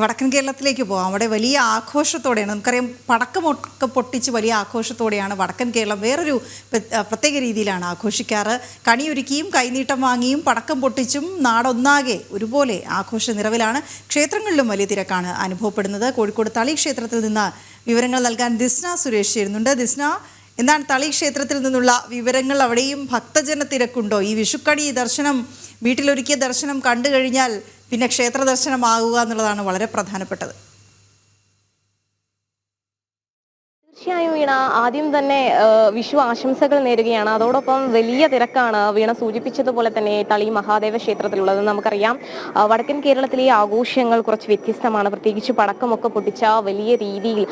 വടക്കൻ കേരളത്തിലേക്ക് പോകാം അവിടെ വലിയ ആഘോഷത്തോടെയാണ്. നമുക്കറിയാം പടക്കമൊക്കെ പൊട്ടിച്ച് വലിയ ആഘോഷത്തോടെയാണ് വടക്കൻ കേരളം വേറൊരു പ്ര- പ്രത്യേക രീതിയിലാണ് ആഘോഷിക്കാറ്. കണിയൊരുക്കിയും കൈനീട്ടം വാങ്ങിയും പടക്കം പൊട്ടിച്ചും നാടൊന്നാകെ ഒരുപോലെ ആഘോഷ നിറവിലാണ്. ക്ഷേത്രങ്ങളിലും വലിയ തിരക്കാണ് അനുഭവപ്പെടുന്നത്. കോഴിക്കോട് തളി ക്ഷേത്രത്തിൽ നിന്ന് വിവരങ്ങൾ നൽകാൻ ദിസ്ന സുരേഷ് ചേരുന്നുണ്ട്. ദിസ്ന എന്താണ് തളി ക്ഷേത്രത്തിൽ നിന്നുള്ള വിവരങ്ങൾ? അവിടെയും ഭക്തജന തിരക്കുണ്ടോ ഈ വിഷുക്കണി ദർശനം വീട്ടിലൊരുക്കിയ ദർശനം കണ്ടു കഴിഞ്ഞാൽ പിന്നെ ക്ഷേത്ര ദർശനമാകുക എന്നുള്ളതാണ് വളരെ പ്രധാനപ്പെട്ടത്. തീർച്ചയായും വീണ ആദ്യം തന്നെ വിഷു ആശംസകൾ നേരുകയാണ്. അതോടൊപ്പം വലിയ തിരക്കാണ് വീണ സൂചിപ്പിച്ചതുപോലെ തന്നെ തളി മഹാദേവ ക്ഷേത്രത്തിലുള്ളത്. നമുക്കറിയാം വടക്കൻ കേരളത്തിലെ ആഘോഷങ്ങൾ കുറച്ച് വ്യത്യസ്തമാണ്. പ്രത്യേകിച്ച് പടക്കമൊക്കെ പൊട്ടിച്ച വലിയ രീതിയിൽ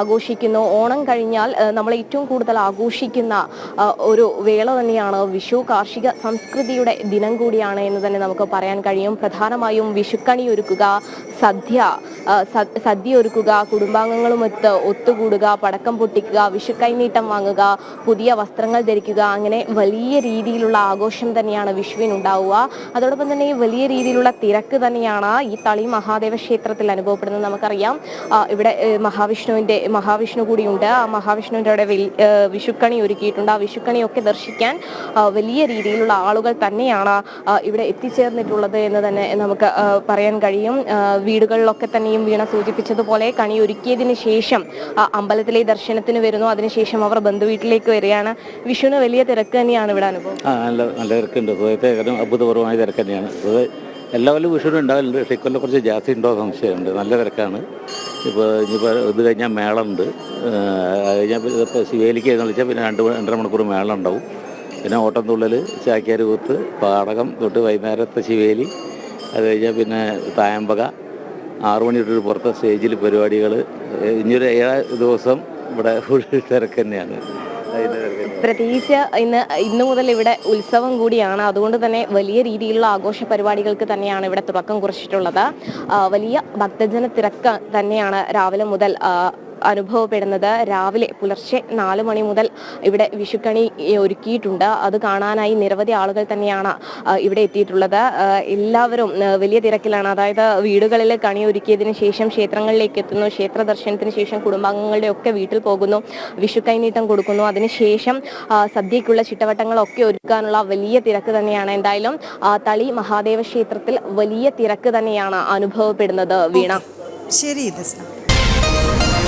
ആഘോഷിക്കുന്നു. ഓണം കഴിഞ്ഞാൽ നമ്മൾ ഏറ്റവും കൂടുതൽ ആഘോഷിക്കുന്ന ഒരു വേള തന്നെയാണ് വിഷു. കാർഷിക സംസ്കൃതിയുടെ ദിനം കൂടിയാണ് എന്ന് തന്നെ നമുക്ക് പറയാൻ കഴിയും. പ്രധാനമായും വിഷുക്കണി ഒരുക്കുക സദ്യ സദ്യ ഒരുക്കുക കുടുംബാംഗങ്ങളുമൊത്ത് ഒത്തുകൂടുക പടക്കം പൊട്ടിക്കുക വിഷു കൈനീട്ടം വാങ്ങുക പുതിയ വസ്ത്രങ്ങൾ ധരിക്കുക അങ്ങനെ വലിയ രീതിയിലുള്ള ആഘോഷം തന്നെയാണ് വിഷുവിനുണ്ടാവുക അതോടൊപ്പം തന്നെ ഈ വലിയ രീതിയിലുള്ള തിരക്ക് തന്നെയാണ് ഈ തളി മഹാദേവ ക്ഷേത്രത്തിൽ അനുഭവപ്പെടുന്നത് നമുക്കറിയാം. ഇവിടെ മഹാവിഷ്ണുവിന്റെ മഹാവിഷ്ണു കൂടിയുണ്ട്. ആ മഹാവിഷ്ണുവിന്റെ അവിടെ വിഷുക്കണി ഒരുക്കിയിട്ടുണ്ട്. ആ വിഷുക്കണിയൊക്കെ ദർശിക്കാൻ വലിയ രീതിയിലുള്ള ആളുകൾ തന്നെയാണ് ഇവിടെ എത്തിച്ചേർന്നിട്ടുള്ളത് എന്ന് തന്നെ നമുക്ക് പറയാൻ കഴിയും. വീടുകളിലൊക്കെ തന്നെയും വീണ സൂചിപ്പിച്ചതുപോലെ കണി ഒരുക്കിയതിന് ശേഷം അമ്പലത്തിലെ ദർശനത്തിന് വരുന്നു. അതിനുശേഷം അവർ ബന്ധുവീട്ടിലേക്ക് വരികയാണ്. വിഷുവിന് വലിയ തിരക്ക് തന്നെയാണ് ഇവിടെ അനുഭവം. ആ നല്ല നല്ല തിരക്കുണ്ട്. സ്വയത്തെ കാര്യം അത്ഭുതപൂർവമായ തിരക്ക് തന്നെയാണ്. അത് എല്ലാ കൊല്ലം വിഷുവിനും ഉണ്ടാവലുണ്ട്. പക്ഷേ ഇക്കൊല്ലം കുറച്ച് ജാസ്തി ഉണ്ടോ സംശയമുണ്ട്. നല്ല തിരക്കാണ്. ഇപ്പോൾ ഇനിയിപ്പോൾ ഇത് കഴിഞ്ഞാൽ മേളമുണ്ട്. കഴിഞ്ഞാൽ ഇപ്പോൾ ശിവേലിക്ക് എഴുന്നള്ളിച്ചാൽ പിന്നെ രണ്ട് രണ്ടര മണിക്കൂർ മേളം ഉണ്ടാവും. പിന്നെ ഓട്ടം തുള്ളൽ ചാക്യാർ കൂത്ത് പാടകം തൊട്ട് വൈകുന്നേരത്തെ ശിവേലി അത് കഴിഞ്ഞാൽ പിന്നെ തായമ്പക ആറു മണി തൊട്ട് പുറത്തെ സ്റ്റേജിൽ പരിപാടികൾ ഇനിയൊരു ഏഴ് ദിവസം ഇവിടെ തിരക്ക് തന്നെയാണ്. പ്രത്യേകിച്ച് ഇന്ന് ഇന്ന് മുതൽ ഇവിടെ ഉത്സവം കൂടിയാണ്. അതുകൊണ്ട് തന്നെ വലിയ രീതിയിലുള്ള ആഘോഷ പരിപാടികൾക്ക് തന്നെയാണ് ഇവിടെ തുടക്കം കുറിച്ചിട്ടുള്ളത്. വലിയ ഭക്തജന തിരക്ക് തന്നെയാണ് രാവിലെ മുതൽ അനുഭവപ്പെടുന്നത് രാവിലെ പുലർച്ചെ നാല് മണി മുതൽ ഇവിടെ വിഷുക്കണി ഒരുക്കിയിട്ടുണ്ട്. അത് കാണാനായി നിരവധി ആളുകൾ തന്നെയാണ് ഇവിടെ എത്തിയിട്ടുള്ളത്. എല്ലാവരും വലിയ തിരക്കിലാണ്. അതായത് വീടുകളിൽ കണി ഒരുക്കിയതിന് ശേഷം ക്ഷേത്രങ്ങളിലേക്ക് എത്തുന്നു. ക്ഷേത്ര ദർശനത്തിന് ശേഷം കുടുംബാംഗങ്ങളുടെ ഒക്കെ വീട്ടിൽ പോകുന്നു. വിഷു കൈനീട്ടം കൊടുക്കുന്നു. അതിനുശേഷം സദ്യക്കുള്ള ചിട്ടവട്ടങ്ങളൊക്കെ ഒരുക്കാനുള്ള വലിയ തിരക്ക് തന്നെയാണ്. എന്തായാലും തളി മഹാദേവ ക്ഷേത്രത്തിൽ വലിയ തിരക്ക് തന്നെയാണ് അനുഭവപ്പെടുന്നത് വീണ. ശരി